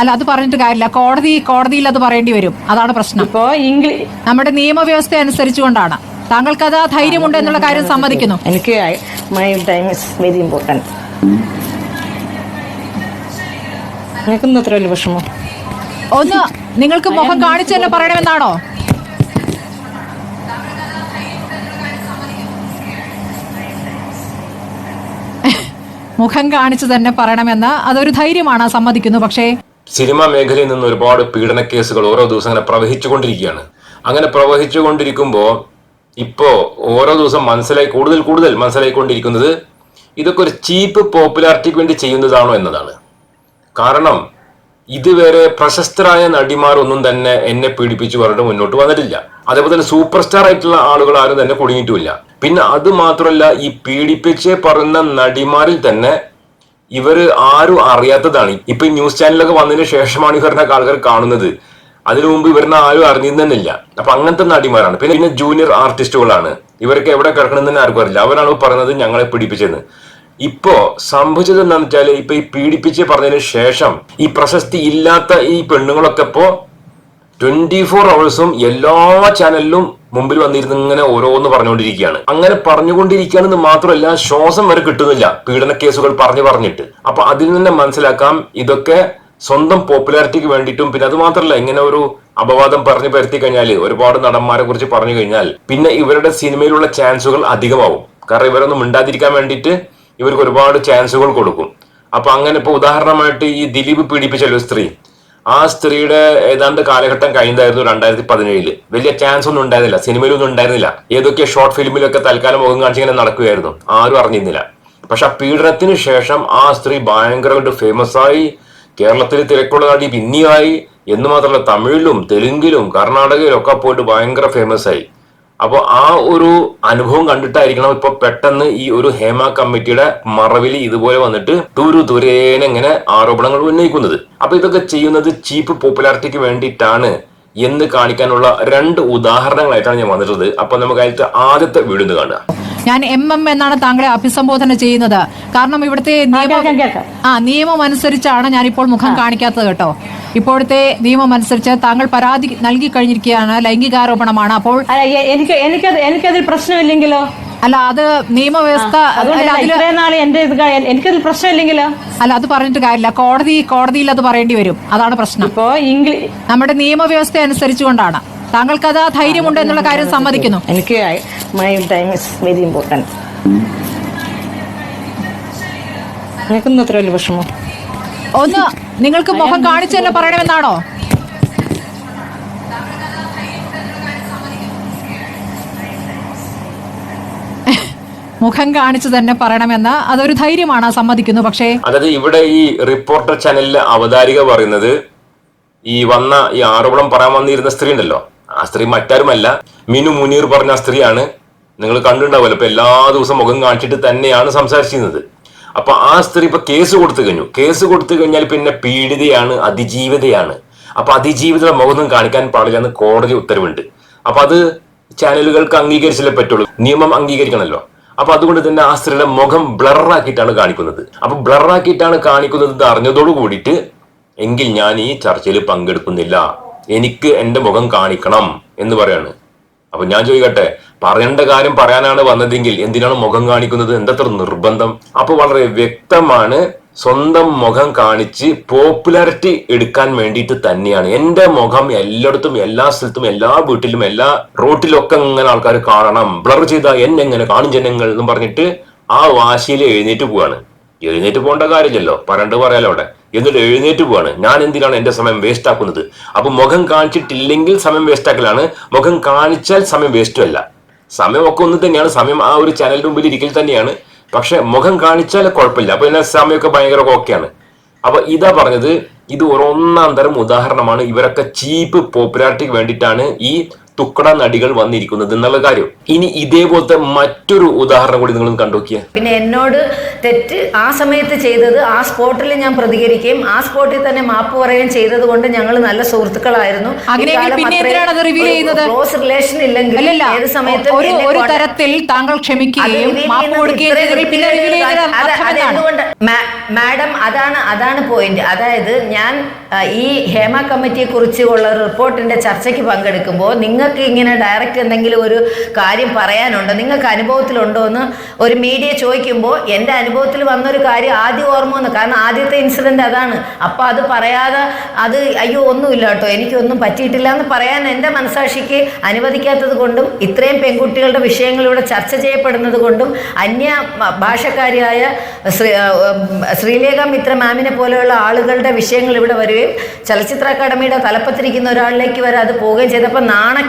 അല്ല അത് പറഞ്ഞിട്ട് കാര്യമില്ല. കോടതി കോടതിയിൽ അത് പറയേണ്ടി വരും. അതാണ് പ്രശ്നം. ഇപ്പോ ഇംഗ്ലീഷ് നമ്മുടെ നിയമവ്യവസ്ഥ അനുസരിച്ചുകൊണ്ടാണ്. താങ്കൾക്ക് അത് ആ ധൈര്യമുണ്ട് എന്നുള്ള കാര്യം സമ്മതിക്കുന്നു. എനിക്ക് my time is very important നിനക്കൊന്നും അത്ര വലിയ വിഷമം? ഒന്ന് നിങ്ങൾക്ക് മുഖം കാണിച്ചു തന്നെ പറയണമെന്നാണോ? മുഖം കാണിച്ചു തന്നെ പറയണമെന്ന് അതൊരു ധൈര്യമാണ് സമ്മതിക്കുന്നു. പക്ഷേ സിനിമാ മേഖലയിൽ നിന്ന് ഒരുപാട് പീഡന കേസുകൾ ഓരോ ദിവസം അങ്ങനെ പ്രവഹിച്ചുകൊണ്ടിരിക്കുകയാണ്. അങ്ങനെ പ്രവഹിച്ചുകൊണ്ടിരിക്കുമ്പോൾ ഇപ്പോൾ ഓരോ ദിവസം മനസ്സിലായി കൂടുതൽ കൂടുതൽ മനസ്സിലായിക്കൊണ്ടിരിക്കുന്നത് ഇതൊക്കെ ഒരു ചീപ്പ് പോപ്പുലാരിറ്റിക്ക് വേണ്ടി ചെയ്യുന്നതാണോ എന്നതാണ്. കാരണം ഇതുവരെ പ്രശസ്തരായ നടിമാർ ഒന്നും തന്നെ എന്നെ പീഡിപ്പിച്ചു പറഞ്ഞിട്ട് മുന്നോട്ട് വന്നിട്ടില്ല. അതേപോലെ തന്നെ സൂപ്പർ സ്റ്റാർ ആയിട്ടുള്ള ആളുകൾ ആരും തന്നെ കുടുങ്ങിയിട്ടുമില്ല. പിന്നെ അത് മാത്രമല്ല ഈ പീഡിപ്പിച്ച് പറയുന്ന നടിമാരിൽ തന്നെ ഇവർ ആരും അറിയാത്തതാണ്. ഇപ്പൊ ന്യൂസ് ചാനലൊക്കെ വന്നതിന് ശേഷമാണ് ഇവരുടെ ആൾക്കാർ കാണുന്നത്. അതിനു മുമ്പ് ഇവരിനെ ആരും അറിഞ്ഞിരുന്നില്ല അപ്പൊ അങ്ങനത്തെ നടിമാരാണ്. പിന്നെ പിന്നെ ജൂനിയർ ആർട്ടിസ്റ്റുകളാണ് ഇവരൊക്കെ എവിടെ കിടക്കണമെന്ന് തന്നെ ആർക്കും അറിയില്ല. അവരാണ് പറയുന്നത് ഞങ്ങളെ പിടിപ്പിച്ചെന്ന്. ഇപ്പോ സംഭവിച്ചത് എന്താണെന്ന് വെച്ചാൽ ഇപ്പൊ ഈ പീഡിപ്പിച്ച് പറഞ്ഞതിന് ശേഷം ഈ പ്രശസ്തി ഇല്ലാത്ത ഈ പെണ്ണുങ്ങളൊക്കെ ഇപ്പോ ട്വന്റി ഫോർ അവേഴ്സും എല്ലാ ചാനലിലും മുമ്പിൽ വന്നിരുന്ന് ഇങ്ങനെ ഓരോന്ന് പറഞ്ഞുകൊണ്ടിരിക്കുകയാണ്. അങ്ങനെ പറഞ്ഞുകൊണ്ടിരിക്കുകയാണെന്ന് മാത്രമല്ല ശ്വാസം വരെ കിട്ടുന്നില്ല. പീഡന കേസുകൾ പറഞ്ഞു പറഞ്ഞിട്ട്. അപ്പൊ അതിൽ നിന്ന് മനസ്സിലാക്കാം ഇതൊക്കെ സ്വന്തം പോപ്പുലാരിറ്റിക്ക് വേണ്ടിയിട്ടും പിന്നെ അത് മാത്രമല്ല ഇങ്ങനെ ഒരു അപവാദം പറഞ്ഞു പരത്തി കഴിഞ്ഞാൽ ഒരുപാട് നടന്മാരെ കുറിച്ച് പറഞ്ഞു കഴിഞ്ഞാൽ പിന്നെ ഇവരുടെ സിനിമയിലുള്ള ചാൻസുകൾ അധികമാവും. കാരണം ഇവരൊന്നും മിണ്ടാതിരിക്കാൻ വേണ്ടിയിട്ട് ഇവർക്ക് ഒരുപാട് ചാൻസുകൾ കൊടുക്കും. അപ്പൊ അങ്ങനെ ഇപ്പൊ ഉദാഹരണമായിട്ട് ഈ ദിലീപ് പീഡിപ്പിച്ചല്ലോ സ്ത്രീ. ആ സ്ത്രീയുടെ ഏതാണ്ട് കാലഘട്ടം കഴിഞ്ഞതായിരുന്നു രണ്ടായിരത്തി പതിനേഴിൽ വലിയ ചാൻസ് ഒന്നും ഉണ്ടായിരുന്നില്ല. സിനിമയിലൊന്നും ഉണ്ടായിരുന്നില്ല. ഏതൊക്കെ ഷോർട്ട് ഫിലിമിലൊക്കെ തൽക്കാലം മുഖം കാണിച്ചിങ്ങനെ നടക്കുകയായിരുന്നു ആരും അറിഞ്ഞിരുന്നില്ല. പക്ഷെ ആ പീഡനത്തിന് ശേഷം ആ സ്ത്രീ ഭയങ്കരമായിട്ട് ഫേമസ് ആയി. കേരളത്തിൽ തിരക്കുള്ള നടി പിന്നെയായി. എന്ന് മാത്രമല്ല തമിഴിലും തെലുങ്കിലും കർണാടകയിലും ഒക്കെ പോയിട്ട് ഭയങ്കര ഫേമസ് ആയി. അപ്പോൾ ആ ഒരു അനുഭവം കണ്ടിട്ടായിരിക്കണം ഇപ്പൊ പെട്ടെന്ന് ഈ ഒരു ഹേമ കമ്മിറ്റിയുടെ മറവിൽ ഇതുപോലെ വന്നിട്ട് ദൂരു തുരേനെ ഇങ്ങനെ ആരോപണങ്ങൾ ഉന്നയിക്കുന്നത്. അപ്പൊ ഇതൊക്കെ ചെയ്യുന്നത് ചീപ്പ് പോപ്പുലാരിറ്റിക്ക് വേണ്ടിയിട്ടാണ്. എന്ന് കാണിക്കാനുള്ള രണ്ട് ഉദാഹരണങ്ങളായിട്ടാണ് ഞാൻ വന്നിട്ടുള്ളത്. അപ്പൊ നമുക്ക് അതിലത്തെ ആദ്യത്തെ വീഡിയോ കാണുക. ഞാൻ എം എം എന്നാണ് താങ്കളെ അഭിസംബോധന ചെയ്യുന്നത്. കാരണം ഇവിടുത്തെ നിയമം. ആ നിയമം അനുസരിച്ചാണ് ഞാനിപ്പോൾ മുഖം കാണിക്കാത്തത് കേട്ടോ. ഇപ്പോഴത്തെ നിയമം അനുസരിച്ച് താങ്കൾ പരാതി നൽകി കഴിഞ്ഞിരിക്കുകയാണ്. ലൈംഗികാരോപണമാണ്. അപ്പോൾ എനിക്ക് എനിക്കത് എനിക്കതിൽ പ്രശ്നമില്ലെങ്കിലോ? അല്ല അത് നിയമവ്യവസ്ഥ എന്റെ എനിക്കതിൽ പ്രശ്നമില്ലെങ്കിൽ അല്ല അത് പറഞ്ഞിട്ട് കാര്യമില്ല. കോടതി കോടതിയിൽ അത് പറയേണ്ടി വരും. അതാണ് പ്രശ്നം. ഇപ്പോ ഇംഗ്ലീഷ് നമ്മുടെ നിയമവ്യവസ്ഥ അനുസരിച്ചുകൊണ്ടാണ്. താങ്കൾക്ക് അത് ആ ധൈര്യമുണ്ട് എന്നുള്ള കാര്യം സമ്മതിക്കുന്നു. എനിക്ക് my time is very important നിനക്കൊന്നും അത്ര വലിയ വിഷമോ? ഒന്ന് നിങ്ങൾക്ക് മുഖം കാണിച്ചു തന്നെ പറയണമെന്നാണോ? മുഖം കാണിച്ചു തന്നെ പറയണമെന്ന് അതൊരു ധൈര്യമാണ് സമ്മതിക്കുന്നു. പക്ഷേ അതായത് ഇവിടെ ഈ റിപ്പോർട്ടർ ചാനലിലെ അവതാരിക പറയുന്നത് ഈ വന്ന ഈ ആരോപണം പറയാൻ വന്നിരുന്ന സ്ത്രീ ഉണ്ടല്ലോ. ആ സ്ത്രീ മറ്റാരുമല്ല. മിനു മുനീർ പറഞ്ഞ സ്ത്രീയാണ്. നിങ്ങൾ കണ്ടിട്ടുണ്ടാവുമല്ലോ ഇപ്പൊ എല്ലാ ദിവസവും മുഖം കാണിച്ചിട്ട് തന്നെയാണ് സംസാരിച്ചിരുന്നത്. അപ്പൊ ആ സ്ത്രീ ഇപ്പൊ കേസ് കൊടുത്തു കഴിഞ്ഞു. കേസ് കൊടുത്തു കഴിഞ്ഞാൽ പിന്നെ പീഡിതയാണ് അതിജീവിതയാണ്. അപ്പൊ അതിജീവിതയുടെ മുഖമൊന്നും കാണിക്കാൻ പാടില്ല എന്ന് കോടതി ഉത്തരവുണ്ട്. അപ്പൊ അത് ചാനലുകൾക്ക് അംഗീകരിച്ചല്ലേ പറ്റുള്ളൂ? നിയമം അംഗീകരിക്കണമല്ലോ. അപ്പൊ അതുകൊണ്ട് തന്നെ ആ സ്ത്രീയുടെ മുഖം ബ്ലറാക്കിയിട്ടാണ് കാണിക്കുന്നത്. അപ്പൊ ബ്ലറാക്കിയിട്ടാണ് കാണിക്കുന്നത് അറിഞ്ഞതോട് കൂടിയിട്ട് എങ്കിൽ ഞാൻ ഈ ചർച്ചയിൽ പങ്കെടുക്കുന്നില്ല. എനിക്ക് എന്റെ മുഖം കാണിക്കണം എന്ന് പറയാണ്. അപ്പൊ ഞാൻ ചോദിക്കട്ടെ പറയേണ്ട കാര്യം പറയാനാണ് വന്നതെങ്കിൽ എന്തിനാണ് മുഖം കാണിക്കുന്നത്? എന്തത്ര നിർബന്ധം? അപ്പൊ വളരെ വ്യക്തമാണ് സ്വന്തം മുഖം കാണിച്ച് പോപ്പുലാരിറ്റി എടുക്കാൻ വേണ്ടിയിട്ട് തന്നെയാണ്. എന്റെ മുഖം എല്ലായിടത്തും എല്ലാ സ്ഥലത്തും എല്ലാ വീട്ടിലും എല്ലാ റോട്ടിലും ഒക്കെ ഇങ്ങനെ ആൾക്കാർ കാണണം. ബ്ലർ ചെയ്ത എന്നെ എങ്ങനെ കാണും ജനങ്ങൾ എന്ന് പറഞ്ഞിട്ട് ആ വാശിയിൽ എഴുന്നേറ്റ് പോവാണ്. എഴുന്നേറ്റ് പോകേണ്ട കാര്യമില്ലല്ലോ. പറയണ്ട് പറയാലോ അവിടെ. എന്നിട്ട് എഴുന്നേറ്റ് പോവാണ്. ഞാൻ എന്തിനാണ് എന്റെ സമയം വേസ്റ്റ് ആക്കുന്നത്? അപ്പൊ മുഖം കാണിച്ചിട്ടില്ലെങ്കിൽ സമയം വേസ്റ്റ് ആക്കലാണ്. മുഖം കാണിച്ചാൽ സമയം വേസ്റ്റും അല്ല. സമയമൊക്കെ ഒന്ന് തന്നെയാണ്. സമയം ആ ഒരു ചാനലിന്റെ മുമ്പിൽ ഇരിക്കൽ തന്നെയാണ്. പക്ഷെ മുഖം കാണിച്ചാൽ കുഴപ്പമില്ല. അപ്പൊ പിന്നെ സമയമൊക്കെ ഭയങ്കര ഓക്കെയാണ് അപ്പൊ ഇതാ പറഞ്ഞത് ഇത് ഒരു ഒന്നാം തരം ഉദാഹരണമാണ്. ഇവരൊക്കെ ചീപ്പ് പോപ്പുലാരിറ്റിക്ക് വേണ്ടിയിട്ടാണ് ഈ തുക്കട നടികൾ വന്നിരിക്കുന്നത് എന്നുള്ള കാര്യം. ഇനി ഇതേപോലത്തെ മറ്റൊരു ഉദാഹരണം കൂടി നിങ്ങൾ കണ്ടുനോക്കിയ പിന്നെ എന്നോട് തെറ്റ് ആ സമയത്ത് ചെയ്തത് ആ സ്പോട്ടിൽ ഞാൻ പ്രതികരിക്കുകയും ആ സ്പോട്ടിൽ തന്നെ മാപ്പ് പറയുകയും ചെയ്തത് കൊണ്ട് ഞങ്ങൾ നല്ല സുഹൃത്തുക്കളായിരുന്നു. ക്ലോസ് റിലേഷൻ ഇല്ലെങ്കിൽ ഏത് സമയത്ത് ഒരു തരത്തിൽ താങ്കൾ ക്ഷമിക്കുകയും മാപ്പ് കൊടുക്കുകയും പിന്നെ മാഡം അതാണ് അതാണ് പോയിന്റ് അതായത് ഞാൻ ഈ ഹേമ കമ്മിറ്റിയെ കുറിച്ചുള്ള റിപ്പോർട്ടിന്റെ ചർച്ചയ്ക്ക് പങ്കെടുക്കുമ്പോൾ നിങ്ങൾക്ക് ഇങ്ങനെ ഡയറക്റ്റ് എന്തെങ്കിലും ഒരു കാര്യം പറയാനുണ്ടോ? നിങ്ങൾക്ക് അനുഭവത്തിലുണ്ടോ എന്ന് ഒരു മീഡിയ ചോദിക്കുമ്പോൾ എന്റെ അനുഭവത്തിൽ വന്നൊരു കാര്യം ആദ്യം ഓർമ്മ വന്നു. കാരണം ആദ്യത്തെ ഇൻസിഡന്റ് അതാണ്. അപ്പോൾ അത് പറയാതെ അത് അയ്യോ ഒന്നുമില്ല കേട്ടോ. എനിക്കൊന്നും പറ്റിയിട്ടില്ല എന്ന് പറയാൻ എന്റെ മനസാക്ഷിക്ക് അനുവദിക്കാത്തത് കൊണ്ടും ഇത്രയും പെൺകുട്ടികളുടെ വിഷയങ്ങൾ ഇവിടെ ചർച്ച ചെയ്യപ്പെടുന്നത് കൊണ്ടും അന്യ ഭാഷക്കാരിയായ ശ്രീ ശ്രീലേഖ മിത്ര മാമിനെ പോലെയുള്ള ആളുകളുടെ വിഷയങ്ങൾ ഇവിടെ വരികയും ചലച്ചിത്ര അക്കാദമിയുടെ തലപ്പത്തിരിക്കുന്ന ഒരാളിലേക്ക് വരെ അത് പോവുകയും ചെയ്തപ്പോൾ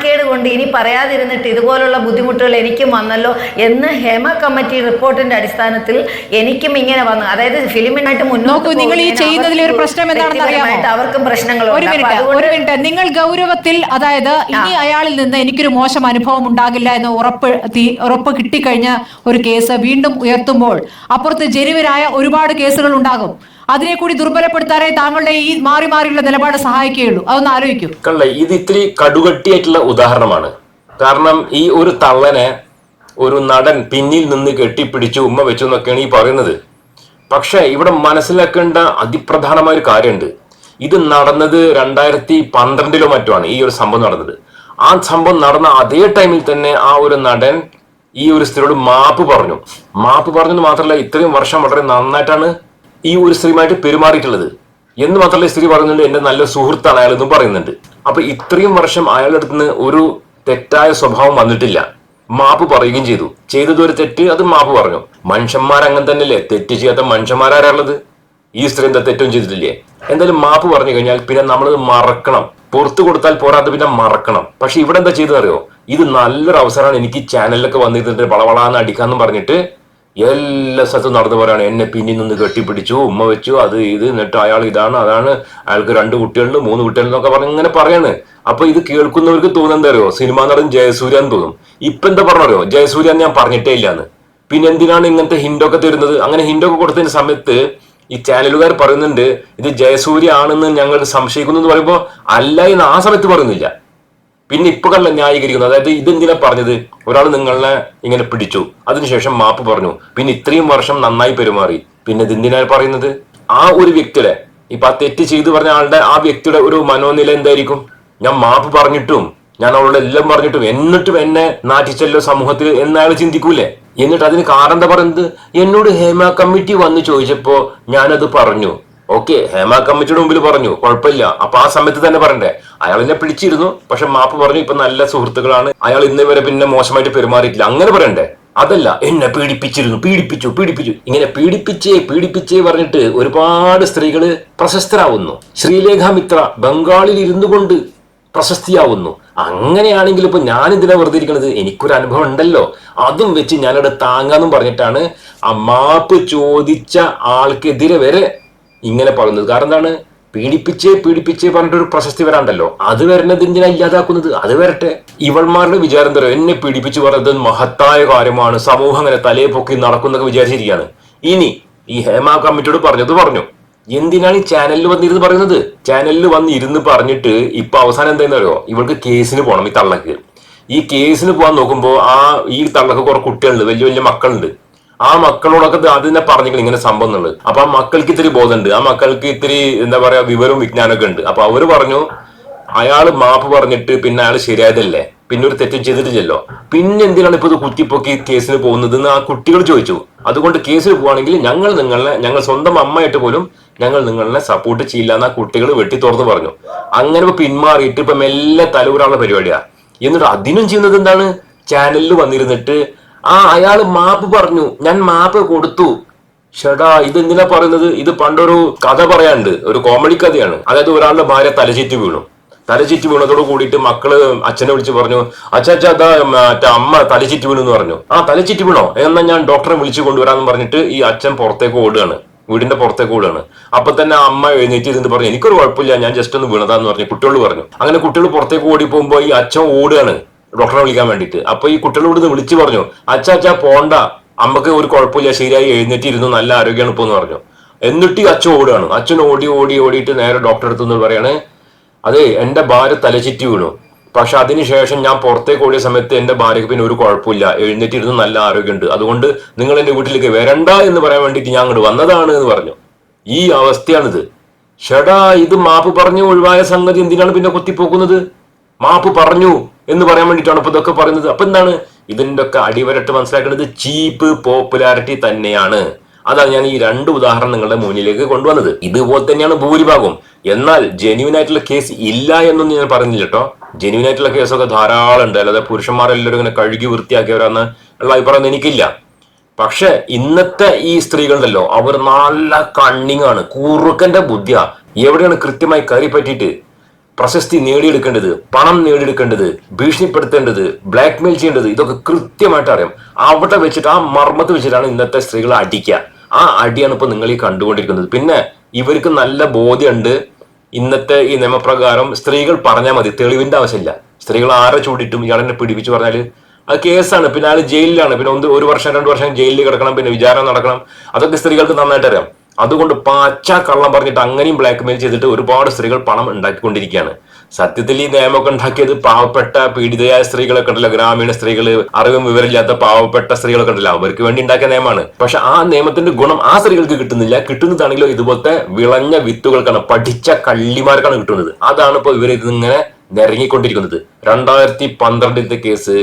നാണക്കേട് കൊണ്ട് ഇനി പറയാതിരുന്നിട്ട് ഇതുപോലുള്ള ബുദ്ധിമുട്ടുകൾ എനിക്കും വന്നല്ലോ എന്ന് ഹേമ കമ്മിറ്റി റിപ്പോർട്ടിന്റെ അടിസ്ഥാനത്തിൽ എനിക്കും ഇങ്ങനെ വന്നു. അതായത് ഫിലിമിനായിട്ട് മുന്നോട്ട് നിങ്ങൾ ഈ ഒരു പ്രശ്നം എന്താണെന്ന് അവർക്കും ഒരു മിനിറ്റ് ഒരു മിനിറ്റ്. നിങ്ങൾ ഗൗരവത്തിൽ അതായത് ഇനി അയാളിൽ നിന്ന് എനിക്കൊരു മോശം അനുഭവം ഉണ്ടാകില്ല എന്ന് ഉറപ്പ് ഉറപ്പ് കിട്ടിക്കഴിഞ്ഞ ഒരു കേസ് വീണ്ടും ഉയർത്തുമ്പോൾ അപ്പുറത്ത് ജനുവരായ ഒരുപാട് കേസുകൾ ഉണ്ടാകും. അതിനെ കൂടി ദുർബലപ്പെടുത്താനേ താങ്കളുടെ ഈ മാറി മാറിയുള്ള നിലപാട് സഹായിക്കുകയുള്ളൂ. അതൊന്ന് ആലോചിക്കൂ. കള്ള ഇത് ഇത്തിരി കടുകട്ടിയായിട്ടുള്ള ഉദാഹരണമാണ്. കാരണം ഈ ഒരു തള്ളനെ ഒരു നടൻ പിന്നിൽ നിന്ന് കെട്ടിപ്പിടിച്ചു ഉമ്മ വെച്ചു എന്നൊക്കെയാണ് ഈ പറയുന്നത്. പക്ഷേ ഇവിടെ മനസ്സിലാക്കേണ്ട അതിപ്രധാനമായ ഒരു കാര്യമുണ്ട്. ഇത് നടന്നത് രണ്ടായിരത്തി പന്ത്രണ്ടിലോ മറ്റുമാണ് ഈ ഒരു സംഭവം നടന്നത്. ആ സംഭവം നടന്ന അതേ ടൈമിൽ തന്നെ ആ ഒരു നടൻ ഈ ഒരു സ്ത്രീയോട് മാപ്പ് പറഞ്ഞു. മാപ്പ് പറഞ്ഞത് മാത്രമല്ല ഇത്രയും വർഷം വളരെ നന്നായിട്ടാണ് ഈ ഒരു സ്ത്രീയുമായിട്ട് പെരുമാറിയിട്ടുള്ളത്. എന്ന് മാത്രമല്ല സ്ത്രീ പറയുന്നുണ്ട് എന്റെ നല്ല സുഹൃത്താണ് അയാൾ എന്നും പറയുന്നുണ്ട്. അപ്പൊ ഇത്രയും വർഷം അയാളുടെ അടുത്ത് നിന്ന് ഒരു തെറ്റായ സ്വഭാവം വന്നിട്ടില്ല. മാപ്പ് പറയുകയും ചെയ്തു. ചെയ്തത് ഒരു തെറ്റ് അത് മാപ്പ് പറഞ്ഞു. മനുഷ്യന്മാർ അങ്ങനെ തന്നെയല്ലേ? തെറ്റ് ചെയ്യാത്ത മനുഷ്യന്മാരാരുള്ളത് ഈ സ്ത്രീ എന്താ തെറ്റും ചെയ്തിട്ടില്ലേ? എന്തായാലും മാപ്പ് പറഞ്ഞു കഴിഞ്ഞാൽ പിന്നെ നമ്മൾ മറക്കണം. പുറത്തു കൊടുത്താൽ പോരാതെ പിന്നെ മറക്കണം. പക്ഷെ ഇവിടെ എന്താ ചെയ്തതറിയോ ഇത് നല്ലൊരു അവസരമാണ് എനിക്ക് ചാനലിലൊക്കെ വന്നിരുന്നിട്ട് വളവളാന്ന് അടിക്കാന്ന് പറഞ്ഞിട്ട് എല്ലാ സ്ഥലത്തും നടന്നു പറയാണ് എന്നെ പിന്നിൽ നിന്ന് കെട്ടിപ്പിടിച്ചു ഉമ്മ വെച്ചു അത് ഇത് എന്നിട്ട് അയാൾ ഇതാണ് അതാണ് അയാൾക്ക് രണ്ട് കുട്ടികളുണ്ട് മൂന്ന് കുട്ടികളുണ്ടെന്നൊക്കെ പറഞ്ഞ് ഇങ്ങനെ പറയാണ്. അപ്പൊ ഇത് കേൾക്കുന്നവർക്ക് തോന്നുന്നത് അറിയോ? സിനിമ നടൻ ജയസൂര്യ എന്ന് തോന്നും. ഇപ്പൊ എന്താ പറഞ്ഞറിയോ? ജയസൂര്യ ഞാൻ പറഞ്ഞിട്ടേ ഇല്ലാന്ന്. പിന്നെ എന്തിനാണ് ഇങ്ങനത്തെ ഹിന്റൊക്കെ തരുന്നത്? അങ്ങനെ ഹിന്റൊക്കെ കൊടുത്തതിന് സമയത്ത് ഈ ചാനലുകാർ പറയുന്നുണ്ട് ഇത് ജയസൂര്യ ആണെന്ന് ഞങ്ങൾ സംശയിക്കുന്നു എന്ന് പറയുമ്പോൾ അല്ല എന്ന് ആ സമയത്ത് പറയുന്നില്ല. പിന്നെ ഇപ്പൊ കണ്ട ന്യായീകരിക്കുന്നത്. അതായത് ഇതെന്തിനാ പറഞ്ഞത്? ഒരാൾ നിങ്ങളെ ഇങ്ങനെ പിടിച്ചു. അതിനുശേഷം മാപ്പ് പറഞ്ഞു. പിന്നെ ഇത്രയും വർഷം നന്നായി പെരുമാറി. പിന്നെ ഇതെന്തിനാ പറയുന്നത്? ആ ഒരു വ്യക്തിയുടെ ഇപ്പൊ ആ തെറ്റ് ചെയ്തു പറഞ്ഞ ആളുടെ ആ വ്യക്തിയുടെ ഒരു മനോനില എന്തായിരിക്കും? ഞാൻ മാപ്പ് പറഞ്ഞിട്ടും ഞാൻ അവളോട് എല്ലാം പറഞ്ഞിട്ടും എന്നിട്ടും എന്നെ നാറ്റിച്ചല്ലോ സമൂഹത്തിൽ എന്നയാൾ ചിന്തിക്കൂലേ? എന്നിട്ട് അതിന് കാരണം എന്താ പറയുന്നത്? എന്നോട് ഹേമ കമ്മിറ്റി വന്ന് ചോദിച്ചപ്പോ ഞാനത് പറഞ്ഞു. ഓക്കെ ഹേമ കമ്മിറ്റിയുടെ മുമ്പിൽ പറഞ്ഞു കുഴപ്പമില്ല. അപ്പൊ ആ സമയത്ത് തന്നെ പറയണ്ടേ? അയാൾ എന്നെ പിടിച്ചിരുന്നു പക്ഷെ മാപ്പ് പറഞ്ഞു ഇപ്പൊ നല്ല സുഹൃത്തുക്കളാണ്. അയാൾ ഇന്ന് വരെ പിന്നെ മോശമായിട്ട് പെരുമാറിയിട്ടില്ല. അങ്ങനെ പറയണ്ടേ? അതല്ല എന്നെ പീഡിപ്പിച്ചിരുന്നു പീഡിപ്പിച്ചു പീഡിപ്പിച്ചു. ഇങ്ങനെ പീഡിപ്പിച്ചേ പീഡിപ്പിച്ചേ പറഞ്ഞിട്ട് ഒരുപാട് സ്ത്രീകൾ പ്രശസ്തരാവുന്നു. ശ്രീലേഖ മിത്ര ബംഗാളിൽ ഇരുന്നു കൊണ്ട് പ്രശസ്തിയാവുന്നു. അങ്ങനെയാണെങ്കിൽ ഇപ്പൊ ഞാൻ ഇതിനെ വെറുതെ ഇരിക്കുന്നത് എനിക്കൊരു അനുഭവം ഉണ്ടല്ലോ. അതും വെച്ച് ഞാനിവിടെ താങ്ങാന്നും പറഞ്ഞിട്ടാണ് ആ മാപ്പ് ചോദിച്ച ആൾക്കെതിരെ വരെ ഇങ്ങനെ പറയുന്നത്. കാരണം എന്താണ്? പീഡിപ്പിച്ചേ പീഡിപ്പിച്ചേ പറഞ്ഞിട്ടൊരു പ്രശസ്തി വരാണ്ടല്ലോ. അത് വരുന്നത് എന്തിനാ ഇല്ലാതാക്കുന്നത്? അത് വരട്ടെ. ഇവൾമാരുടെ വിചാരം തരും എന്നെ പീഡിപ്പിച്ചു പറഞ്ഞത് മഹത്തായ കാര്യമാണ്. സമൂഹം അങ്ങനെ തലയെ പൊക്കി നടക്കുന്നൊക്കെ വിചാരിച്ചിരിക്കുകയാണ്. ഇനി ഈ ഹേമ കമ്മിറ്റിയോട് പറഞ്ഞത് പറഞ്ഞു. എന്തിനാണ് ഈ ചാനലിൽ വന്നിരുന്ന് പറയുന്നത്? ചാനലിൽ വന്നിരുന്ന് പറഞ്ഞിട്ട് ഇപ്പൊ അവസാനം അറിയോ? ഇവൾക്ക് കേസിന് പോകണം ഈ തള്ളക്ക്. ഈ കേസിന് പോകാൻ നോക്കുമ്പോൾ ആ ഈ തള്ളക്ക് കുറെ കുട്ടികളുണ്ട്. വലിയ വലിയ മക്കളുണ്ട്. ആ മക്കളോടൊക്കെ അത് അതിനെ പറഞ്ഞിരിക്കണം ഇങ്ങനെ സംഭവം എന്നുള്ളത്. അപ്പൊ ആ മക്കൾക്ക് ഇത്തിരി ബോധമുണ്ട്. ആ മക്കൾക്ക് ഇത്തിരി എന്താ പറയാ വിവരവും വിജ്ഞാനമൊക്കെ ഉണ്ട്. അപ്പൊ അവർ പറഞ്ഞു അയാൾ മാപ്പ് പറഞ്ഞിട്ട് പിന്നെ അയാൾ ശരിയായതല്ലേ? പിന്നെ ഒരു തെറ്റും ചെയ്തിട്ടില്ലല്ലോ. പിന്നെ എന്തിനാണ് ഇപ്പൊ ഇത് കുത്തിപ്പൊക്കി കേസിന് പോകുന്നത് എന്ന് ആ കുട്ടികൾ ചോദിച്ചു. അതുകൊണ്ട് കേസിൽ പോവാണെങ്കിൽ ഞങ്ങൾ നിങ്ങളെ ഞങ്ങൾ സ്വന്തം അമ്മയായിട്ട് പോലും ഞങ്ങൾ നിങ്ങളെ സപ്പോർട്ട് ചെയ്യില്ല എന്ന് കുട്ടികൾ വെട്ടി തുറന്ന് പറഞ്ഞു. അങ്ങനെ ഇപ്പൊ പിന്മാറിയിട്ട് ഇപ്പൊ മെല്ലെ തലൂരാനുള്ള പരിപാടിയാ. എന്നിട്ട് അതിനും ചെയ്യുന്നത് എന്താണ്? ചാനലിൽ വന്നിരുന്നിട്ട് ആ അയാൾ മാപ്പ് പറഞ്ഞു. ഞാൻ മാപ്പ് കൊടുത്തു. ഷടാ ഇതെന്തിനാ പറയുന്നത്? ഇത് പണ്ടൊരു കഥ പറയാണ്ട് ഒരു കോമഡി കഥയാണ്. അതായത് ഒരാളുടെ ഭാര്യ തലചിറ്റി വീണു. തലചിറ്റി വീണതോട് കൂടിയിട്ട് മക്കൾ അച്ഛനെ വിളിച്ച് പറഞ്ഞു അച്ഛാ അച്ഛ അതാ മറ്റേ അമ്മ തലചിറ്റി വീണു എന്ന് പറഞ്ഞു. ആ തലചിറ്റി വീണോ? എന്നാ ഞാൻ ഡോക്ടറെ വിളിച്ചു കൊണ്ടുവരാന്ന് പറഞ്ഞിട്ട് ഈ അച്ഛൻ പുറത്തേക്ക് ഓടുകയാണ്. വീടിന്റെ പുറത്തേക്ക് ഓടുകയാണ്. അപ്പൊ തന്നെ അമ്മ എഴുന്നേറ്റ് ഇതിന് പറഞ്ഞു എനിക്കൊരു കുഴപ്പമില്ല. ഞാൻ ജസ്റ്റ് ഒന്ന് വീണതാന്ന് പറഞ്ഞു. കുട്ടികൾ പറഞ്ഞു. അങ്ങനെ കുട്ടികൾ പുറത്തേക്ക് ഓടി പോകുമ്പോൾ ഈ അച്ഛൻ ഓടുകയാണ്. ഡോക്ടറെ വിളിക്കാൻ വേണ്ടിയിട്ട്. അപ്പൊ ഈ കുട്ടികളോട് ഇത് വിളിച്ചു പറഞ്ഞു അച്ഛാ അച്ഛാ പോണ്ട. അമ്മയ്ക്ക് ഒരു കുഴപ്പമില്ല ശരിയായി എഴുന്നേറ്റിരുന്നു നല്ല ആരോഗ്യമാണ് ഇപ്പൊ എന്ന് പറഞ്ഞു. എന്നിട്ട് അച്ഛൻ ഓടുകയാണ് അച്ഛൻ ഓടി ഓടി ഓടിയിട്ട് നേരെ ഡോക്ടറെ അടുത്ത് നിന്ന് പറയാണ് അതെ എന്റെ ഭാര്യ തലചിറ്റി വീണു. പക്ഷെ അതിനുശേഷം ഞാൻ പുറത്തേക്ക് ഓടിയ സമയത്ത് എന്റെ ഭാര്യയ്ക്ക് പിന്നെ ഒരു കുഴപ്പമില്ല. എഴുന്നേറ്റിരുന്ന് നല്ല ആരോഗ്യമുണ്ട്. അതുകൊണ്ട് നിങ്ങൾ എന്റെ വീട്ടിലേക്ക് വരണ്ട എന്ന് പറയാൻ വേണ്ടിയിട്ട് ഞാൻ അങ്ങോട്ട് വന്നതാണ് എന്ന് പറഞ്ഞു. ഈ അവസ്ഥയാണിത്. ഷടാ ഇത് മാപ്പ് പറഞ്ഞു ഒഴിവായ സംഗതി എന്തിനാണ് പിന്നെ കുത്തിപ്പോക്കുന്നത്? മാപ്പ് പറഞ്ഞു. എന്ന് പറയാൻ വേണ്ടിയിട്ടാണ് ഇപ്പൊ ഇതൊക്കെ പറയുന്നത്. അപ്പൊ എന്താണ്? ഇതിന്റെ ഒക്കെ അടിവരട്ട് മനസ്സിലാക്കേണ്ടത് ചീപ്പ് പോപ്പുലാരിറ്റി തന്നെയാണ്. അതാണ് ഞാൻ ഈ രണ്ട് ഉദാഹരണം നിങ്ങളുടെ മുന്നിലേക്ക് കൊണ്ടുവന്നത്. ഇതുപോലെ തന്നെയാണ് ഭൂരിഭാഗം എന്നാൽ ജെന്യൂൻ ആയിട്ടുള്ള കേസ് ഇല്ല എന്നൊന്നും ഞാൻ പറഞ്ഞില്ല കേട്ടോ. ജെന്യൂൻ ആയിട്ടുള്ള കേസൊക്കെ ധാരാളം ഉണ്ട് അല്ലാതെ പുരുഷന്മാരെല്ലാവരും ഇങ്ങനെ കഴുകി വൃത്തിയാക്കിയവരാന്ന് ഉള്ള അഭിപ്രായം എനിക്കില്ല. പക്ഷെ ഇന്നത്തെ ഈ സ്ത്രീകളുണ്ടല്ലോ അവർ നല്ല കണ്ണിങ്ങാണ് കൂറുക്കന്റെ ബുദ്ധിയ. എവിടെയാണ് കൃത്യമായി കറി പറ്റിയിട്ട് പ്രശസ്തി നേടിയെടുക്കേണ്ടത് പണം നേടിയെടുക്കേണ്ടത് ഭീഷണിപ്പെടുത്തേണ്ടത് ബ്ലാക്ക് മെയിൽ ചെയ്യേണ്ടത് ഇതൊക്കെ കൃത്യമായിട്ട് അറിയാം. അവിടെ വെച്ചിട്ട് ആ മർമ്മത്ത് വെച്ചിട്ടാണ് ഇന്നത്തെ സ്ത്രീകളെ അടിക്കുക. ആ അടിയാണ് ഇപ്പൊ നിങ്ങൾ ഈ കണ്ടുകൊണ്ടിരിക്കുന്നത്. പിന്നെ ഇവർക്ക് നല്ല ബോധ്യമുണ്ട്. ഇന്നത്തെ ഈ നിയമപ്രകാരം സ്ത്രീകൾ പറഞ്ഞാൽ മതി തെളിവിന്റെ ആവശ്യമില്ല. സ്ത്രീകൾ ആരെ ചൂടിട്ടും ഇയാളെന്നെ പിടിപ്പിച്ചു പറഞ്ഞാൽ അത് കേസാണ്. പിന്നെ അയാൾ ജയിലിലാണ്. പിന്നെ ഒന്ന് ഒരു വർഷം രണ്ട് വർഷം ജയിലിൽ കിടക്കണം. പിന്നെ വിചാരണ നടക്കണം. അതൊക്കെ സ്ത്രീകൾക്ക് നന്നായിട്ട് അറിയാം. അതുകൊണ്ട് പാച്ച കള്ളം പറഞ്ഞിട്ട് അങ്ങനെയും ബ്ലാക്ക് മെയിൽ ചെയ്തിട്ട് ഒരുപാട് സ്ത്രീകൾ പണം ഉണ്ടാക്കിക്കൊണ്ടിരിക്കുകയാണ്. സത്യത്തിൽ ഈ നിയമമൊക്കെ ഉണ്ടാക്കിയത് പാവപ്പെട്ട പീഡിതയായ സ്ത്രീകളൊക്കെ ഉണ്ടല്ലോ ഗ്രാമീണ സ്ത്രീകൾ അറിവും വിവരമില്ലാത്ത പാവപ്പെട്ട സ്ത്രീകളൊക്കെ ഉണ്ടല്ലോ അവർക്ക് വേണ്ടി ഉണ്ടാക്കിയ നിയമമാണ്. പക്ഷെ ആ നിയമത്തിന്റെ ഗുണം ആ സ്ത്രീകൾക്ക് കിട്ടുന്നില്ല. കിട്ടുന്നതാണെങ്കിലോ ഇതുപോലത്തെ വിളഞ്ഞ വിത്തുകൾക്കാണ് പഠിച്ച കള്ളിമാർക്കാണ് കിട്ടുന്നത്. അതാണ് ഇപ്പൊ ഇവർ ഇതിങ്ങനെ നിരങ്ങിക്കൊണ്ടിരിക്കുന്നത് രണ്ടായിരത്തി പന്ത്രണ്ടിന്റെ കേസ്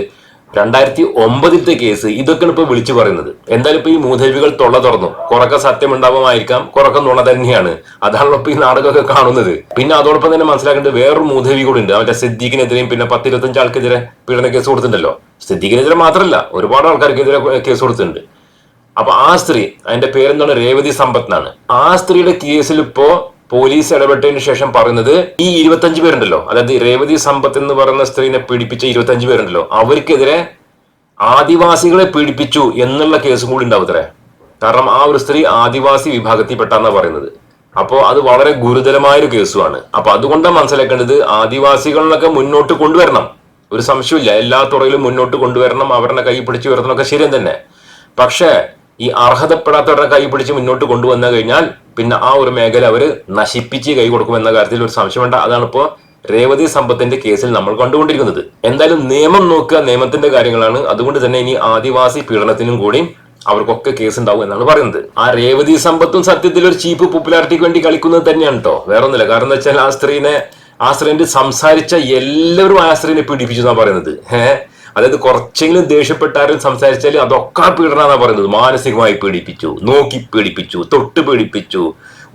രണ്ടായിരത്തി ഒമ്പതിലത്തെ കേസ് ഇതൊക്കെയാണ് ഇപ്പൊ വിളിച്ചു പറയുന്നത്. എന്തായാലും ഇപ്പൊ ഈ മൂധേവികൾ തൊള്ള തുറന്നു. കുറക്ക സത്യമുണ്ടാവുമായിരിക്കാം കുറക്ക നുണ തന്നെയാണ്. അതാണല്ലോ ഇപ്പൊ ഈ നാടകമൊക്കെ കാണുന്നത്. പിന്നെ അതോടൊപ്പം തന്നെ മനസ്സിലാക്കേണ്ടത് വേറൊരു മൂധേവി കൂടി ഉണ്ട്. അവന്റെ സിദ്ദീഖിനെതിരെയും പിന്നെ പത്തിരുപത്തഞ്ച് ആൾക്കെതിരെ പീഡന കേസ് കൊടുത്തിട്ടുണ്ടല്ലോ. സിദ്ദീഖിനെതിരെ മാത്രമല്ല ഒരുപാട് ആൾക്കാർക്കെതിരെ കേസ് കൊടുത്തിട്ടുണ്ട്. അപ്പൊ ആ സ്ത്രീ അതിന്റെ പേരെന്താണ്? രേവതി സമ്പത്ത് ആ സ്ത്രീയുടെ കേസിൽ ഇപ്പോ പോലീസ് ഇടപെട്ടതിന് ശേഷം പറയുന്നത് ഈ ഇരുപത്തഞ്ച് പേരുണ്ടല്ലോ. അതായത് രേവതി സമ്പത്ത് എന്ന് പറയുന്ന സ്ത്രീനെ പീഡിപ്പിച്ച ഇരുപത്തഞ്ച് പേരുണ്ടല്ലോ. അവർക്കെതിരെ ആദിവാസികളെ പീഡിപ്പിച്ചു എന്നുള്ള കേസും കൂടി ഉണ്ടാവും ഇത്രേ കാരണം ആ ഒരു സ്ത്രീ ആദിവാസി വിഭാഗത്തിൽപ്പെട്ടാന്നാ പറയുന്നത്. അപ്പോൾ അത് വളരെ ഗുരുതരമായ ഒരു കേസുമാണ്. അപ്പൊ അതുകൊണ്ടാണ് മനസ്സിലാക്കേണ്ടത് ആദിവാസികളിലൊക്കെ മുന്നോട്ട് കൊണ്ടുവരണം. ഒരു സംശയമില്ല എല്ലാ തുറയിലും മുന്നോട്ട് കൊണ്ടുവരണം അവരുടെ കൈ പിടിച്ചു ഉയർത്തണമൊക്കെ ശരിയും തന്നെ. പക്ഷേ ഈ അർഹതപ്പെടാത്തവരുടെ കൈ പിടിച്ച് മുന്നോട്ട് കൊണ്ടുവന്നു കഴിഞ്ഞാൽ പിന്നെ ആ ഒരു മേഖല അവർ നശിപ്പിച്ച് കൈ കൊടുക്കുമെന്ന കാര്യത്തിൽ ഒരു സംശയം വേണ്ട. അതാണ് ഇപ്പോ രേവതി സമ്പത്തിന്റെ കേസിൽ നമ്മൾ കണ്ടുകൊണ്ടിരിക്കുന്നത്. എന്തായാലും നിയമം നോക്കുക നിയമത്തിന്റെ കാര്യങ്ങളാണ്. അതുകൊണ്ട് തന്നെ ഇനി ആദിവാസി പീഡനത്തിനും കൂടി അവർക്കൊക്കെ കേസ് ഉണ്ടാവും എന്നാണ് പറയുന്നത്. ആ രേവതി സമ്പത്തും സത്യത്തിൽ ഒരു ചീപ്പ് പോപ്പുലാരിറ്റിക്ക് വേണ്ടി കളിക്കുന്നത് തന്നെയാണ് കേട്ടോ വേറെ ഒന്നുമില്ല കാരണം എന്താ വെച്ചാൽ ആ സ്ത്രീനെ ആ സ്ത്രീന്റെ സംസാരിച്ച എല്ലാവരും ആ സ്ത്രീനെ പീഡിപ്പിച്ചു എന്നാണ് പറയുന്നത്. ഏഹ്? അതായത് കുറച്ചെങ്കിലും ദേഷ്യപ്പെട്ടാരും സംസാരിച്ചാൽ അതൊക്കെ പീഡനാന്നാ പറയുന്നത്. മാനസികമായി പീഡിപ്പിച്ചു നോക്കി പീഡിപ്പിച്ചു തൊട്ട് പീഡിപ്പിച്ചു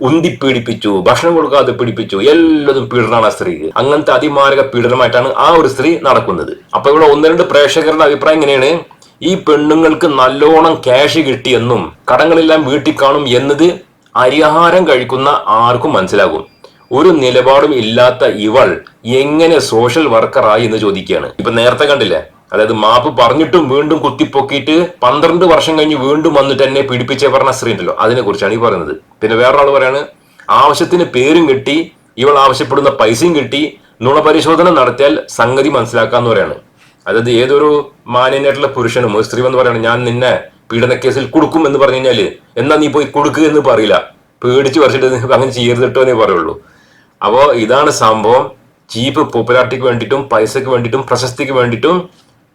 ഉന്തി പീഡിപ്പിച്ചു ഭക്ഷണം കൊടുക്കാതെ പീഡിപ്പിച്ചു എല്ലാതും പീഡനമാണ് ആ സ്ത്രീക്ക് അങ്ങനത്തെ അതിമാരക പീഡനമായിട്ടാണ് ആ ഒരു സ്ത്രീ നടക്കുന്നത്. അപ്പൊ ഇവിടെ ഒന്ന് രണ്ട് പ്രേക്ഷകരുടെ അഭിപ്രായം ഇങ്ങനെയാണ്. ഈ പെണ്ണുങ്ങൾക്ക് നല്ലോണം ക്യാഷ് കിട്ടിയെന്നും കടങ്ങളെല്ലാം വീട്ടിൽ കാണും എന്നത് അരിഹാരം കഴിക്കുന്ന ആർക്കും മനസ്സിലാകും. ഒരു നിലപാടും ഇല്ലാത്ത ഇവൾ എങ്ങനെ സോഷ്യൽ വർക്കറായി എന്ന് ചോദിക്കുകയാണ്. ഇപ്പൊ നേരത്തെ കണ്ടില്ലേ? അതായത് മാപ്പ് പറഞ്ഞിട്ടും വീണ്ടും കുത്തിപ്പൊക്കിയിട്ട് പന്ത്രണ്ട് വർഷം കഴിഞ്ഞ് വീണ്ടും വന്നിട്ട് എന്നെ പിടിപ്പിച്ച പറഞ്ഞ സ്ത്രീ ഉണ്ടല്ലോ. അതിനെ കുറിച്ചാണ് ഈ പറയുന്നത്. പിന്നെ വേറൊരാൾ പറയാണ് ആവശ്യത്തിന് പേരും കിട്ടി ഇവൾ ആവശ്യപ്പെടുന്ന പൈസയും കിട്ടി നുണപരിശോധന നടത്തിയാൽ സംഗതി മനസ്സിലാക്കാന്ന് പറയാണ്. അതായത് ഏതൊരു മാന്യനായിട്ടുള്ള പുരുഷനും ഒരു സ്ത്രീ എന്ന് പറയാണ് ഞാൻ നിന്നെ പീഡനക്കേസിൽ കൊടുക്കും എന്ന് പറഞ്ഞു കഴിഞ്ഞാൽ എന്നാ നീ പോയി കൊടുക്കുക എന്ന് പറയില്ല. പേടിച്ച് പറിച്ചിട്ട് നീ അങ്ങനെ ചെയ്യരുത് കേട്ടോ എന്നേ പറയുള്ളൂ. അപ്പോ ഇതാണ് സംഭവം. ചീപ്പ് പോപ്പുലാരിറ്റിക്ക് വേണ്ടിയിട്ടും പൈസക്ക് വേണ്ടിയിട്ടും പ്രശസ്തിക്ക് വേണ്ടിയിട്ടും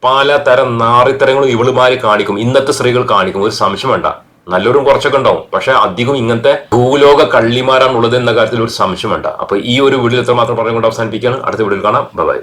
പലതരം നാറിത്തരങ്ങളും ഇവളുമാര് കാണിക്കും. ഇന്നത്തെ സ്ത്രീകൾ കാണിക്കും. ഒരു സംശയം വേണ്ട. നല്ലവരും കുറച്ചൊക്കെ ഉണ്ടാവും. പക്ഷെ അധികം ഇങ്ങനത്തെ ഭൂലോക കള്ളിമാരാണ് ഉള്ളത് എന്ന കാര്യത്തിൽ ഒരു സംശയം വേണ്ട. അപ്പൊ ഈ ഒരു വീഡിയോ എത്ര മാത്രം പറഞ്ഞുകൊണ്ട് അവസാനിപ്പിക്കുകയാണ്. അടുത്ത വീഡിയോയിൽ കാണാം. ബൈ